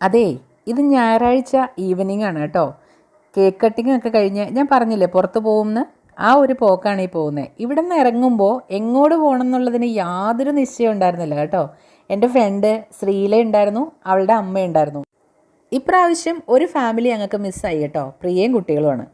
അതെ ഇത് ഞായറാഴ്ച ഈവനിങ് ആണ് കേട്ടോ. കേക്ക് കട്ടിങ് ഒക്കെ കഴിഞ്ഞ് ഞാൻ പറഞ്ഞില്ലേ പുറത്ത് പോകുമെന്ന് ആ ഒരു പോക്കാണ് ഈ പോകുന്നത് ഇവിടെ നിന്ന് ഇറങ്ങുമ്പോൾ എങ്ങോട്ട് പോകണം എന്നുള്ളതിന് യാതൊരു നിശ്ചയം ഉണ്ടായിരുന്നില്ല കേട്ടോ. എന്റെ ഫ്രണ്ട് ശ്രീല ഉണ്ടായിരുന്നു അവളുടെ അമ്മ ഉണ്ടായിരുന്നു ഇപ്രാവശ്യം ഒരു ഫാമിലി ഞങ്ങൾക്ക് മിസ്സായി കേട്ടോ. പ്രിയയും കുട്ടികളുമാണ്.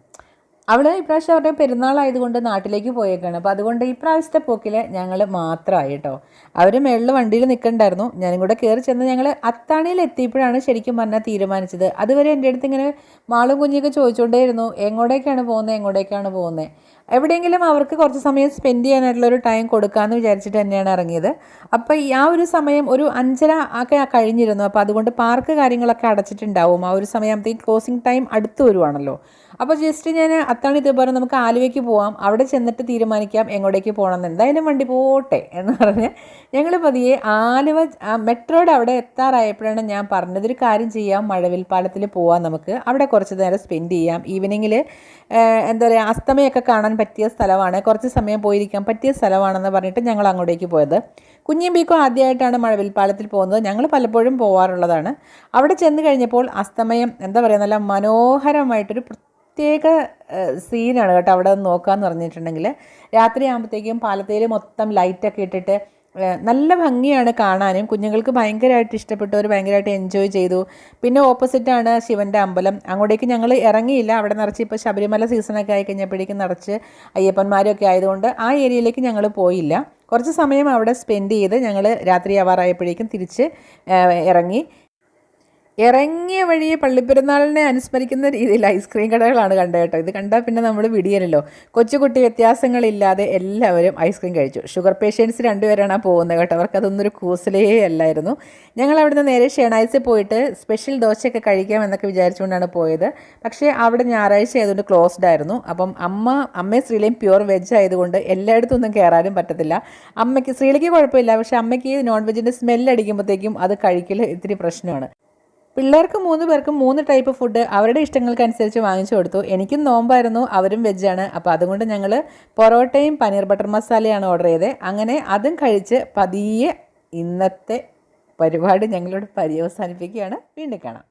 അവൾ ഇപ്രാവശ്യം അവരുടെ പെരുന്നാളായതുകൊണ്ട് നാട്ടിലേക്ക് പോയേക്കാണ്. അപ്പോൾ അതുകൊണ്ട് ഇപ്രാവശ്യത്തെ പോക്കിൽ ഞങ്ങൾ മാത്രമായി കേട്ടോ അവർ മേളിൽ വണ്ടിയിൽ നിൽക്കണ്ടായിരുന്നു ഞാനും കൂടെ കയറി ചെന്ന് ഞങ്ങൾ അത്താണിയിൽ എത്തിയപ്പോഴാണ് ശരിക്കും പറഞ്ഞാൽ തീരുമാനിച്ചത്. അതുവരെ എന്റെ അടുത്ത് ഇങ്ങനെ മാളും കുഞ്ഞൊക്കെ ചോദിച്ചുകൊണ്ടേയിരുന്നു എങ്ങോട്ടേക്കാണ് പോകുന്നത് എങ്ങോട്ടേക്കാണ് പോകുന്നത് എവിടെയെങ്കിലും അവർക്ക് കുറച്ച് സമയം സ്പെൻഡ് ചെയ്യാനായിട്ടുള്ള ഒരു ടൈം കൊടുക്കാമെന്ന് വിചാരിച്ചിട്ട് തന്നെയാണ് ഇറങ്ങിയത്. അപ്പോൾ ഈ ആ ഒരു സമയം ഒരു അഞ്ചര ഒക്കെ കഴിഞ്ഞിരുന്നു. അപ്പോൾ അതുകൊണ്ട് പാർക്ക് കാര്യങ്ങളൊക്കെ അടച്ചിട്ടുണ്ടാവും. ആ ഒരു സമയത്തേക്ക് ക്ലോസിംഗ് ടൈം അടുത്ത് വരുവാണല്ലോ. അപ്പോൾ ജസ്റ്റ് ഞാൻ അത്താണി ഇതുപോലെ നമുക്ക് ആലുവയ്ക്ക് പോവാം. അവിടെ ചെന്നിട്ട് തീരുമാനിക്കാം എങ്ങോട്ടേക്ക് പോകണമെന്ന് എന്തായാലും വണ്ടി പോട്ടെ എന്ന് പറഞ്ഞ് ഞങ്ങൾ പതിയെ ആലുവ മെട്രോയുടെ അവിടെ എത്താറായപ്പോഴാണ് ഞാൻ പറഞ്ഞത് ഒരു കാര്യം ചെയ്യാം. മഴവിൽ പാലത്തിൽ പോവാം നമുക്ക്. അവിടെ കുറച്ച് നേരം സ്പെൻഡ് ചെയ്യാം. ഈവനിങ്ങിൽ എന്താ പറയുക അസ്തമയൊക്കെ കാണാൻ പറ്റിയ സ്ഥലമാണ്. കുറച്ച് സമയം പോയിരിക്കാൻ പറ്റിയ സ്ഥലമാണെന്ന് പറഞ്ഞിട്ട് ഞങ്ങൾ അങ്ങോട്ടേക്ക് പോയത്. കുഞ്ഞും ബീക്കും ആദ്യമായിട്ടാണ് മഴവിൽ പാലത്തിൽ പോകുന്നത്. ഞങ്ങൾ പലപ്പോഴും പോകാറുള്ളതാണ് അവിടെ ചെന്ന് കഴിഞ്ഞപ്പോൾ അസ്തമയം എന്താ പറയുക നല്ല മനോഹരമായിട്ടൊരു പ്രത്യേക സീനാണ് കേട്ടോ അവിടെ നോക്കാമെന്ന് പറഞ്ഞിട്ടുണ്ടെങ്കിൽ. രാത്രിയാകുമ്പോഴത്തേക്കും പാലത്തേൽ മൊത്തം ലൈറ്റൊക്കെ ഇട്ടിട്ട് നല്ല ഭംഗിയാണ് കാണാനും. കുഞ്ഞുങ്ങൾക്ക് ഭയങ്കരമായിട്ട് ഇഷ്ടപ്പെട്ടു ഭയങ്കരമായിട്ട് എൻജോയ് ചെയ്തു. പിന്നെ ഓപ്പോസിറ്റാണ് ശിവന്റെ അമ്പലം. അങ്ങോട്ടേക്ക് ഞങ്ങൾ ഇറങ്ങിയില്ല. അവിടെ നിറച്ച് ഇപ്പോൾ ശബരിമല സീസണൊക്കെ ആയി കഴിഞ്ഞപ്പോഴേക്കും നിറച്ച് അയ്യപ്പന്മാരൊക്കെ ആയതുകൊണ്ട് ആ ഏരിയയിലേക്ക് ഞങ്ങൾ പോയില്ല. കുറച്ച് സമയം അവിടെ സ്പെൻഡ് ചെയ്ത് ഞങ്ങൾ രാത്രി ആവാറായപ്പോഴേക്കും തിരിച്ച് ഇറങ്ങി. ഇറങ്ങിയ വഴിയെ പള്ളിപ്പെരുന്നാളിനെ അനുസ്മരിക്കുന്ന രീതിയിൽ ഐസ്ക്രീം കടകളാണ് കണ്ടത് കേട്ടോ. ഇത് കണ്ടാൽ പിന്നെ നമ്മൾ വിടിയല്ലോ. കൊച്ചുകുട്ടി വ്യത്യാസങ്ങളില്ലാതെ എല്ലാവരും ഐസ്ക്രീം കഴിച്ചു. ഷുഗർ പേഷ്യൻസ് രണ്ടുപേരാണ് പോകുന്നത് കേട്ടോ. അവർക്ക് അതൊന്നൊരു കൂസലേ അല്ലായിരുന്നു. ഞങ്ങൾ അവിടുന്ന് നേരെ ഷെണാഴ്ച പോയിട്ട് സ്പെഷ്യൽ ദോശയൊക്കെ കഴിക്കാം എന്നൊക്കെ വിചാരിച്ചുകൊണ്ടാണ് പോയത്. പക്ഷേ അവിടെ ഞായറാഴ്ച ആയതുകൊണ്ട് ക്ലോസ്ഡ് ആയിരുന്നു. അപ്പം അമ്മ അമ്മയും ശ്രീലയും പ്യുവർ വെജ് ആയതുകൊണ്ട് എല്ലായിടത്തും ഒന്നും കയറാനും പറ്റത്തില്ല. അമ്മയ്ക്ക് ശ്രീലയ്ക്ക് കുഴപ്പമില്ല. പക്ഷേ അമ്മയ്ക്ക് നോൺ വെജിന്റെ സ്മെല്ലടിക്കുമ്പോഴത്തേക്കും അത് കഴിക്കൽ ഇത്തിരി പ്രശ്നമാണ്. പിള്ളേർക്ക് മൂന്ന് പേർക്കും മൂന്ന് ടൈപ്പ് ഫുഡ് അവരുടെ ഇഷ്ടങ്ങൾക്കനുസരിച്ച് വാങ്ങിച്ചു കൊടുത്തു. എനിക്കും നോമ്പായിരുന്നു അവരും വെജാണ് അപ്പോൾ അതുകൊണ്ട് ഞങ്ങൾ പൊറോട്ടയും പനീർ ബട്ടർ മസാലയാണ് ഓർഡർ ചെയ്തത് അങ്ങനെ അതും കഴിച്ച് പതിയെ ഇന്നത്തെ പരിപാടി ഞങ്ങളോട് പര്യവസാനിപ്പിക്കുകയാണ്. വീണ്ടും കാണാം.